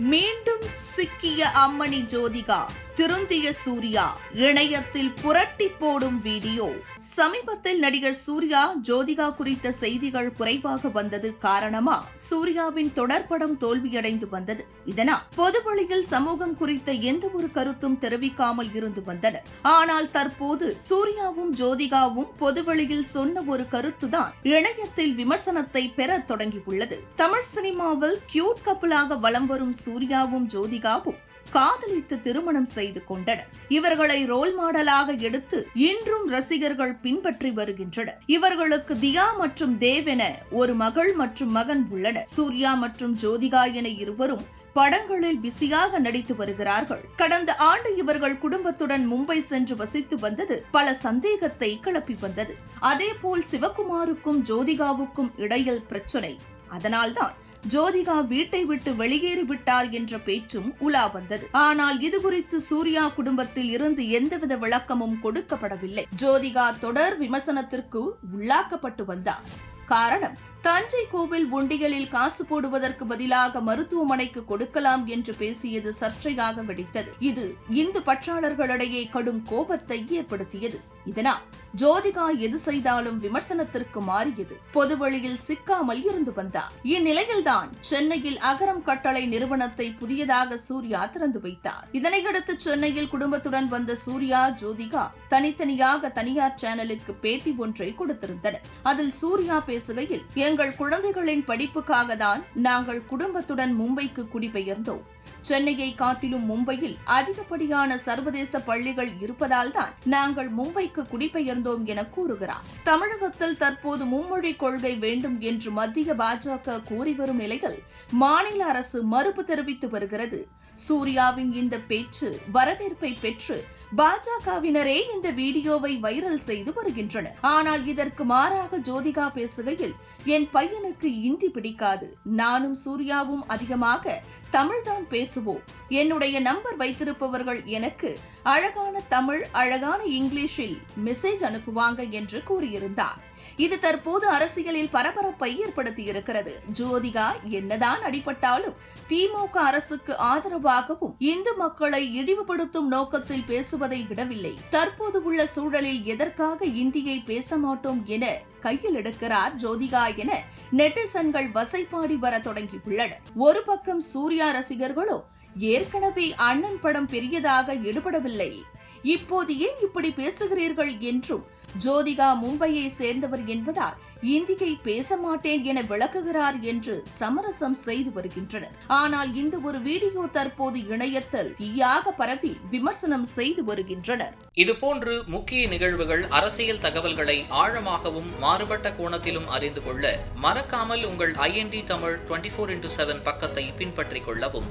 மீண்டும் சிக்கிய அம்மணி ஜோதிகா. திருந்திய சூர்யா இணையத்தில் புரட்டி போடும் வீடியோ. சமீபத்தில் நடிகர் சூர்யா ஜோதிகா குறித்த செய்திகள் குறைவாக வந்தது காரணமா? சூர்யாவின் தொடர்படம் தோல்வியடைந்து வந்தது. இதனால் பொதுவழியில் சமூகம் குறித்த எந்த ஒரு கருத்தும் தெரிவிக்காமல் இருந்து வந்தனர். ஆனால் தற்போது சூர்யாவும் ஜோதிகாவும் பொதுவழியில் சொன்ன ஒரு கருத்துதான் இணையத்தில் விமர்சனத்தை பெற தொடங்கியுள்ளது. தமிழ் சினிமாவில் கியூட் கப்பலாக வலம் வரும் சூர்யாவும் ஜோதிகாவும் காதலித்து திருமணம் செய்து கொண்டனர். இவர்களை ரோல் மாடலாக எடுத்து இன்றும் ரசிகர்கள் பின்பற்றி வருகின்றனர். இவர்களுக்கு தியா மற்றும் தேவ் என ஒரு மகள் மற்றும் மகன் உள்ளனர். சூர்யா மற்றும் ஜோதிகா என இருவரும் படங்களில் பிஸியாக நடித்து வருகிறார்கள். கடந்த ஆண்டு இவர்கள் குடும்பத்துடன் மும்பை சென்று வசித்து வந்தது பல சந்தேகத்தை கிளப்பி வந்தது. அதேபோல் சிவகுமாருக்கும் ஜோதிகாவுக்கும் இடையில் பிரச்சனை. அதனால்தான் ஜோதிகா வீட்டை விட்டு வெளியேறி விட்டார் என்ற பேச்சும் உலா வந்தது. ஆனால் இது குறித்து சூர்யா குடும்பத்தில் இருந்து எந்தவித விளக்கமும் கொடுக்கப்படவில்லை. ஜோதிகா தொடர் விமர்சனத்திற்கு உள்ளாக்கப்பட்டு வந்தார். காரணம். தஞ்சை கோவில் உண்டியலில் காசு போடுவதற்கு பதிலாக மருத்துவமனைக்கு கொடுக்கலாம் என்று பேசியது சர்ச்சையாக வெடித்தது. இது இந்து பற்றாளர்களிடையே கடும் கோபத்தை ஏற்படுத்தியது. இதனால் ஜோதிகா எது செய்தாலும் விமர்சனத்திற்கு மாறியது. பொதுவெளியில் சிக்காமல் இருந்து வந்தார். இந்நிலையில்தான் சென்னையில் அகரம் கட்டளை நிறுவனத்தை புதியதாக சூர்யா திறந்து வைத்தார். இதனையடுத்து சென்னையில் குடும்பத்துடன் வந்த சூர்யா ஜோதிகா தனித்தனியாக தனியார் சேனலுக்கு பேட்டி ஒன்றை கொடுத்திருந்தனர். அதில் சூர்யா பேசுகையில் எங்கள் குழந்தைகளின் படிப்புக்காக தான் நாங்கள் குடும்பத்துடன் மும்பைக்கு குடிபெயர்ந்தோம். சென்னையை காட்டிலும் மும்பையில் அதிகப்படியான சர்வதேச பள்ளிகள் இருப்பதால் தான் நாங்கள் மும்பைக்கு குடிபெயர்ந்தோம் என கூறுகிறார். தமிழகத்தில் தற்போது மும்மொழி கொள்கை வேண்டும் என்று மத்திய பாஜக கூறி வரும் நிலையில் மாநில அரசு மறுப்பு தெரிவித்து வருகிறது. சூர்யாவின் இந்த பேச்சு வரவேற்பை பெற்று பாஜகவினரே இந்த வீடியோவை வைரல் செய்து வருகின்றனர். ஆனால் இதற்கு மாறாக ஜோதிகா பேசுகையில் என் பையனுக்கு இந்தி பிடிக்காது. நானும் சூர்யாவும் அதிகமாக தமிழ்தான் பேசுவோம். என்னுடைய நம்பர் வைத்திருப்பவர்கள் எனக்கு அழகான தமிழ் அழகான இங்கிலீஷில் மெசேஜ் அனுப்புவாங்க என்று கூறியிருந்தார். இது தற்போது அரசியலில் பரபரப்பை ஏற்படுத்தியிருக்கிறது. ஜோதிகா என்னதான் அடிபட்டாலும் திமுக அரசுக்கு ஆதரவாகவும் இந்து மக்களை இழிவுபடுத்தும் நோக்கத்தில் பேசும் பேசுவதை விடவில்லை. தற்போது உள்ள சூழலில் எதற்காக இந்தியை பேச மாட்டோம் என கையில் எடுக்கிறார் ஜோதிகா என நெட்டிசன்கள் வசைப்பாடி வர தொடங்கியுள்ளனர். ஒரு பக்கம் சூர்யா ரசிகர்களோ ஏற்கனவே அண்ணன் படம் பெரியதாக ஈடுபடவில்லை இப்போது ஏன் இப்படி பேசுகிறீர்கள் என்றும் ஜோதிகா மும்பையை சேர்ந்தவர் என்பதால் இந்தியை பேச மாட்டேன் என விளக்குகிறார் என்று சமரசம் செய்து வருகின்றனர். ஆனால் இந்த ஒரு வீடியோ தற்போது இணையத்தில் தீயாக பரவி விமர்சனம் செய்து வருகின்றனர். இதுபோன்று முக்கிய நிகழ்வுகள் அரசியல் தகவல்களை ஆழமாகவும் மாறுபட்ட கோணத்திலும் அறிந்து கொள்ள மறக்காமல் உங்கள் IND Tamil twenty four into seven பக்கத்தை பின்பற்றிக் கொள்ளவும்.